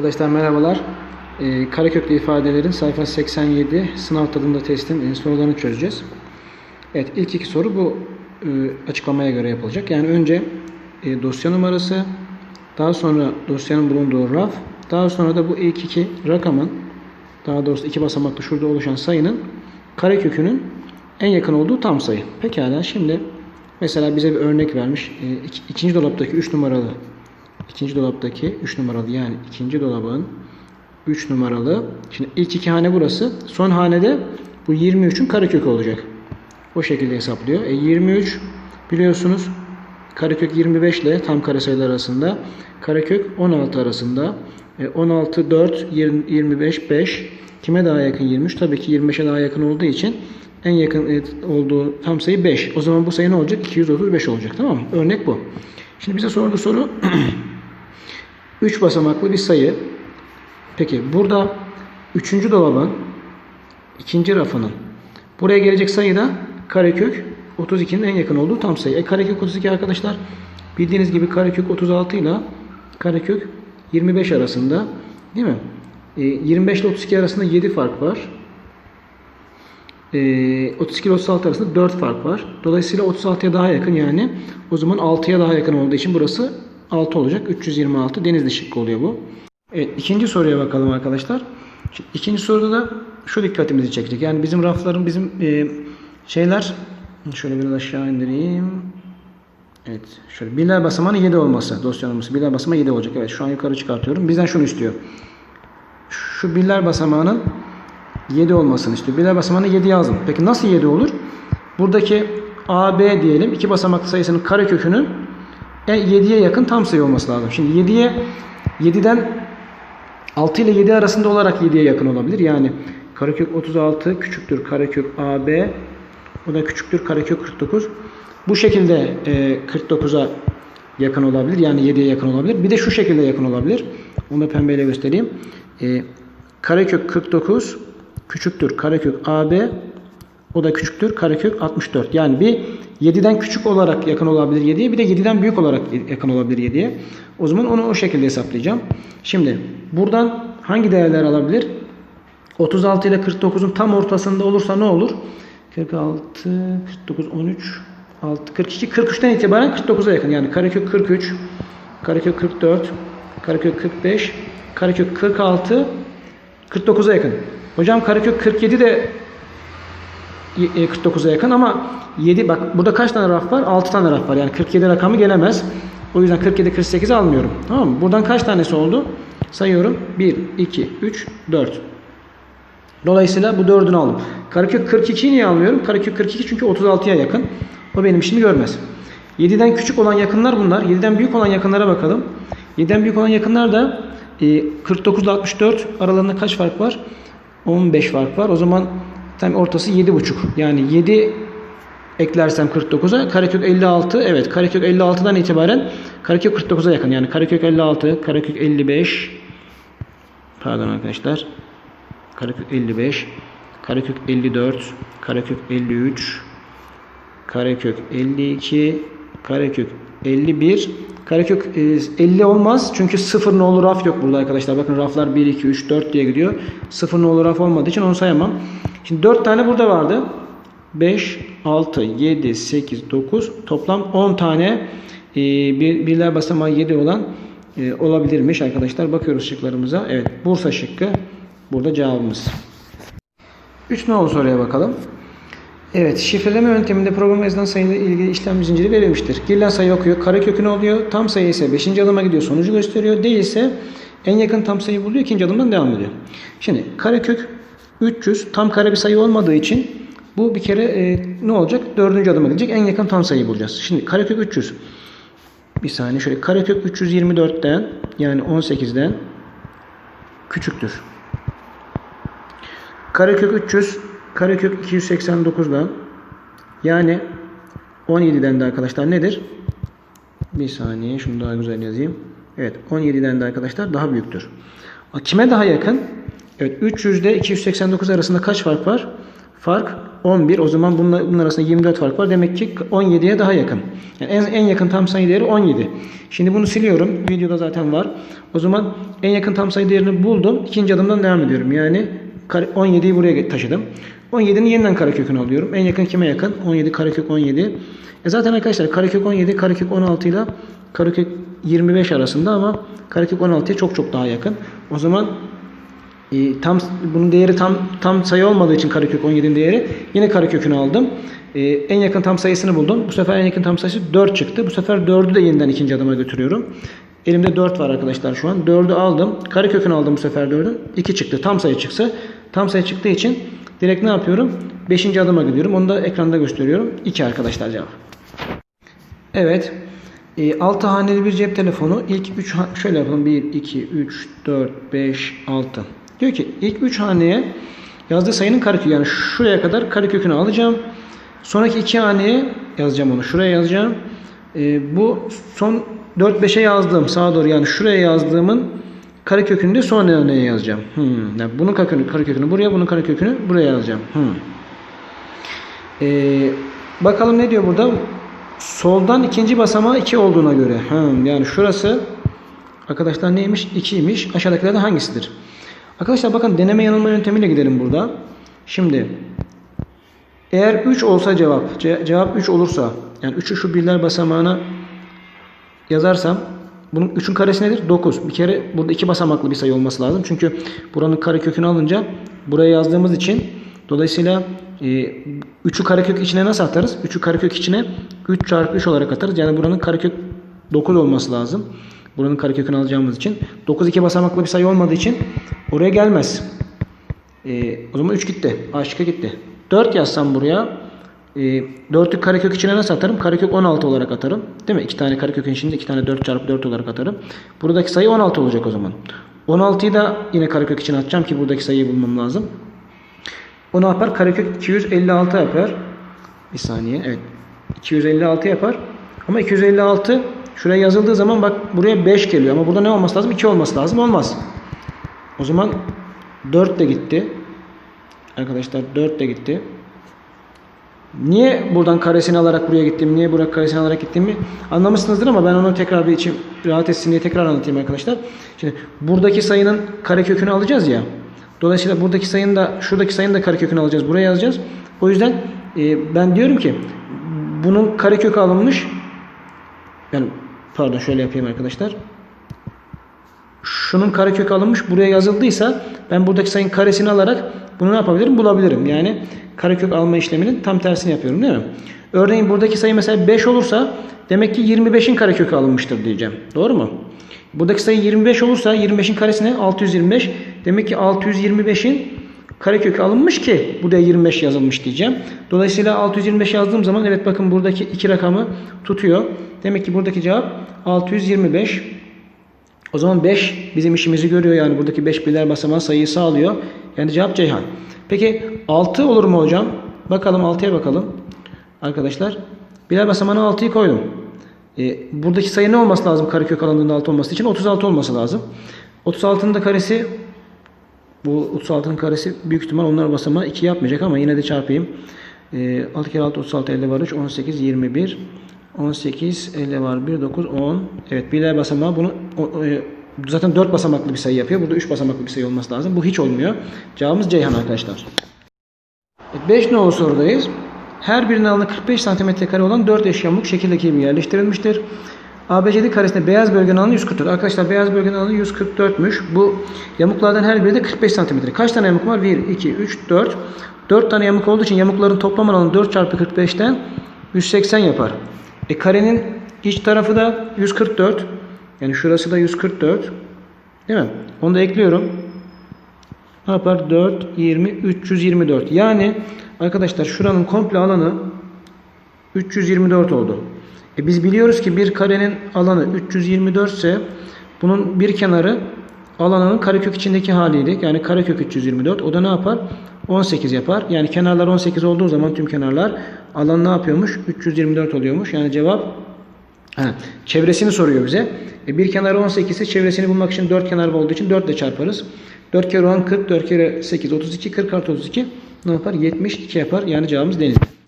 Arkadaşlar merhabalar. Ee, kareköklü ifadelerin sayfa 87 sınav tadında testin e, sorularını çözeceğiz. Evet ilk iki soru bu e, açıklamaya göre yapılacak. Yani önce e, dosya numarası, daha sonra dosyanın bulunduğu raf, daha sonra da bu ilk iki rakamın, daha doğrusu iki basamaklı şurada oluşan sayının karekökünün en yakın olduğu tam sayı. Pekala şimdi mesela bize bir örnek vermiş. E, ik- ikinci dolaptaki 3 numaralı İkinci dolaptaki 3 numaralı yani ikinci dolabın 3 numaralı. Şimdi ilk iki hane burası. Son hanede bu 23'ün karekökü olacak. O şekilde hesaplıyor. E 23 biliyorsunuz karekök 25 ile tam karesayılar arasında. Karekök 16 arasında. E 16 4 20, 25 5 kime daha yakın 23? Tabii ki 25'e daha yakın olduğu için en yakın e, olduğu tam sayı 5. O zaman bu sayı ne olacak? 235 olacak. Tamam mı? Örnek bu. Şimdi bize sorduğu soru 3 basamaklı bir sayı. Peki burada 3. dolabın ikinci rafının buraya gelecek sayı da karekök 32'nin en yakın olduğu tam sayı. E karekök 32 arkadaşlar bildiğiniz gibi karekök 36 ile karekök 25 arasında değil mi? E, 25 ile 32 arasında 7 fark var. E, 32 ile 36 arasında 4 fark var. Dolayısıyla 36'ya daha yakın yani. O zaman 6'ya daha yakın olduğu için burası 6 olacak. 326 denizli şıkkı oluyor bu. Evet ikinci soruya bakalım arkadaşlar. Şimdi ikinci soruda da şu dikkatimizi çekecek. Yani bizim rafların bizim e, şeyler şöyle biraz aşağı indireyim. Evet şöyle birler basamağının 7 olması dosya numarası birler basamağı 7 olacak. Evet şu an yukarı çıkartıyorum. Bizden şunu istiyor. Şu birler basamağının 7 olmasını istiyor. Birler basamağına 7 yazdım. Peki nasıl 7 olur? Buradaki AB diyelim iki basamaklı sayısının karekökünün 7'ye yakın tam sayı olması lazım. Şimdi 7'ye 7'den 6 ile 7 arasında olarak 7'ye yakın olabilir. Yani karekök 36 küçüktür karekök AB o da küçüktür karekök 49. Bu şekilde e, 49'a yakın olabilir. Yani 7'ye yakın olabilir. Bir de şu şekilde yakın olabilir. Onu da pembeyle göstereyim. E, karekök 49 küçüktür karekök AB o da küçüktür karekök 64. Yani bir 7'den küçük olarak yakın olabilir 7'ye bir de 7'den büyük olarak yakın olabilir 7'ye. O zaman onu o şekilde hesaplayacağım. Şimdi buradan hangi değerler alabilir? 36 ile 49'un tam ortasında olursa ne olur? 46, 49, 13, 6, 42, 43'ten itibaren 49'a yakın. Yani karekök 43, karekök 44, karekök 45, karekök 46, 49'a yakın. Hocam karekök 47 de 49'a yakın ama 7 bak burada kaç tane raf var? 6 tane raf var. Yani 47 rakamı gelemez. O yüzden 47 48 almıyorum. Tamam mı? Buradan kaç tanesi oldu? Sayıyorum. 1 2 3 4. Dolayısıyla bu 4'ünü aldım. Karekök 42'yi niye almıyorum? Karekök 42 çünkü 36'ya yakın. O benim işimi görmez. 7'den küçük olan yakınlar bunlar. 7'den büyük olan yakınlara bakalım. 7'den büyük olan yakınlar da 49 ile 64 aralarında kaç fark var? 15 fark var. O zaman tam ortası 7,5. Yani 7 eklersem 49'a karekök 56. Evet karekök 56'dan itibaren karekök 49'a yakın. Yani karekök 56, karekök 55 pardon arkadaşlar karekök 55 karekök 54 karekök 53 karekök 52 karekök 51 karekök e, 50 olmaz çünkü sıfır nolu raf yok burada arkadaşlar. Bakın raflar 1 2 3 4 diye gidiyor. Sıfır nolu raf olmadığı için onu sayamam. Şimdi 4 tane burada vardı. 5 6 7 8 9 toplam 10 tane e, bir, birler basamağı 7 olan e, olabilirmiş arkadaşlar. Bakıyoruz şıklarımıza. Evet Bursa şıkkı. Burada cevabımız. 3 nolu soruya bakalım Evet, şifreleme yönteminde program yazılan sayıyla ilgili işlem zinciri verilmiştir. Girilen sayı okuyor, karekök ne oluyor? Tam sayı ise 5. adıma gidiyor, sonucu gösteriyor. Değilse en yakın tam sayı buluyor, ikinci adımdan devam ediyor. Şimdi karekök 300 tam kare bir sayı olmadığı için bu bir kere e, ne olacak? Dördüncü adıma gidecek, en yakın tam sayıyı bulacağız. Şimdi karekök 300. Bir saniye şöyle karekök 324'ten yani 18'den küçüktür. Karekök 300 karekök 289'dan yani 17'den de arkadaşlar nedir? Bir saniye şunu daha güzel yazayım. Evet 17'den de arkadaşlar daha büyüktür. Kime daha yakın? Evet 300 ile 289 arasında kaç fark var? fark 11. O zaman bunlar, bunlar arasında 24 fark var. Demek ki 17'ye daha yakın. Yani en, en yakın tam sayı değeri 17. Şimdi bunu siliyorum. Videoda zaten var. O zaman en yakın tam sayı değerini buldum. İkinci adımdan devam ediyorum. Yani kare- 17'yi buraya taşıdım. 17'nin yeniden karekökünü alıyorum. En yakın kime yakın? 17 karekök 17. E zaten arkadaşlar karekök 17 karekök 16 ile karekök 25 arasında ama karekök 16'ya çok çok daha yakın. O zaman e, tam bunun değeri tam tam sayı olmadığı için karekök 17'nin değeri yine karekökünü aldım. E, en yakın tam sayısını buldum. Bu sefer en yakın tam sayısı 4 çıktı. Bu sefer 4'ü de yeniden ikinci adıma götürüyorum. Elimde 4 var arkadaşlar şu an. 4'ü aldım. Karekökünü aldım bu sefer 4'ün. 2 çıktı. Tam sayı çıksa. Tam sayı çıktığı için direkt ne yapıyorum? 5. adıma gidiyorum. Onu da ekranda gösteriyorum. 2 arkadaşlar cevap. Evet. E, 6 haneli bir cep telefonu. İlk 3 şöyle yapalım. 1, 2, 3, 4, 5, 6. Diyor ki ilk 3 haneye yazdığı sayının karekökü yani şuraya kadar karekökünü alacağım. Sonraki 2 haneye yazacağım onu. Şuraya yazacağım. E, bu son 4 5'e yazdığım sağa doğru yani şuraya yazdığımın karekökünü de son haneye yazacağım. Hmm. Yani bunun karekökünü, karekökünü buraya, bunun karekökünü buraya yazacağım. Hmm. E, bakalım ne diyor burada? Soldan ikinci basamağı 2 olduğuna göre. Hmm. Yani şurası arkadaşlar neymiş? 2'ymiş. Aşağıdakiler de hangisidir? Arkadaşlar bakın deneme yanılma yöntemiyle gidelim burada. Şimdi eğer 3 olsa cevap, ce- cevap 3 olursa yani 3'ü şu birler basamağına yazarsam bunun 3'ün karesi nedir? 9. Bir kere burada iki basamaklı bir sayı olması lazım. Çünkü buranın karekökünü alınca buraya yazdığımız için dolayısıyla e, 3'ü karekök içine nasıl atarız? 3'ü karekök içine 3 çarpı 3 olarak atarız. Yani buranın karekök 9 olması lazım. Buranın karekökünü alacağımız için. 9 iki basamaklı bir sayı olmadığı için oraya gelmez. E, o zaman 3 gitti. A gitti. 4 yazsam buraya e, 4'ü karekök içine nasıl atarım? Karekök 16 olarak atarım. Değil mi? 2 tane karekökün içinde 2 tane 4 çarpı 4 olarak atarım. Buradaki sayı 16 olacak o zaman. 16'yı da yine karekök içine atacağım ki buradaki sayıyı bulmam lazım. O ne yapar? Karekök 256 yapar. Bir saniye. Evet. 256 yapar. Ama 256 şuraya yazıldığı zaman bak buraya 5 geliyor. Ama burada ne olması lazım? 2 olması lazım. Olmaz. O zaman 4 de gitti. Arkadaşlar 4 de gitti. Niye buradan karesini alarak buraya gittim? Niye buraya karesini alarak gittiğimi anlamışsınızdır ama ben onu tekrar bir içim rahat etsin diye tekrar anlatayım arkadaşlar. Şimdi buradaki sayının karekökünü alacağız ya. Dolayısıyla buradaki sayının da şuradaki sayının da karekökünü alacağız. Buraya yazacağız. O yüzden e, ben diyorum ki bunun karekökü alınmış. Yani pardon şöyle yapayım arkadaşlar. Şunun karekökü alınmış buraya yazıldıysa ben buradaki sayının karesini alarak bunu ne yapabilirim? Bulabilirim. Yani karekök alma işleminin tam tersini yapıyorum değil mi? Örneğin buradaki sayı mesela 5 olursa demek ki 25'in karekökü alınmıştır diyeceğim. Doğru mu? Buradaki sayı 25 olursa 25'in karesi ne? 625. Demek ki 625'in karekökü alınmış ki buraya 25 yazılmış diyeceğim. Dolayısıyla 625 yazdığım zaman evet bakın buradaki iki rakamı tutuyor. Demek ki buradaki cevap 625. O zaman 5 bizim işimizi görüyor. Yani buradaki 5 birler basamağı sayıyı sağlıyor. Yani cevap Ceyhan. Peki 6 olur mu hocam? Bakalım 6'ya bakalım. Arkadaşlar birler basamağına 6'yı koydum. E, buradaki sayı ne olması lazım karekök alanında 6 olması için? 36 olması lazım. 36'nın da karesi bu 36'nın karesi büyük ihtimal onlar basamağı 2 yapmayacak ama yine de çarpayım. E, 6 kere 6 36 50 var 3 18 21 18 50 var 1 9 10 Evet birler basamağı bunu e, zaten 4 basamaklı bir sayı yapıyor. Burada 3 basamaklı bir sayı olması lazım. Bu hiç olmuyor. Cevabımız Ceyhan arkadaşlar. 5 nolu sorudayız. Her birinin alanı 45 cm kare olan 4 eş yamuk şekildeki gibi yerleştirilmiştir. ABCD karesinde beyaz bölgenin alanı 144. Arkadaşlar beyaz bölgenin alanı 144'müş. Bu yamuklardan her biri de 45 cm. Kaç tane yamuk var? 1, 2, 3, 4. 4 tane yamuk olduğu için yamukların toplam alanı 4 çarpı 45'ten 180 yapar. E karenin iç tarafı da 144. Yani şurası da 144. Değil mi? Onu da ekliyorum. Ne yapar? 4, 20, 324. Yani arkadaşlar şuranın komple alanı 324 oldu. E biz biliyoruz ki bir karenin alanı 324 ise bunun bir kenarı alanının karekök içindeki haliydi. Yani karekök 324. O da ne yapar? 18 yapar. Yani kenarlar 18 olduğu zaman tüm kenarlar alan ne yapıyormuş? 324 oluyormuş. Yani cevap Ha, çevresini soruyor bize. E, bir kenarı 18 ise çevresini bulmak için 4 kenar olduğu için 4 ile çarparız. 4 kere 10 40, 4 kere 8 32, 40 artı 32 ne yapar? 72 yapar. Yani cevabımız denizli.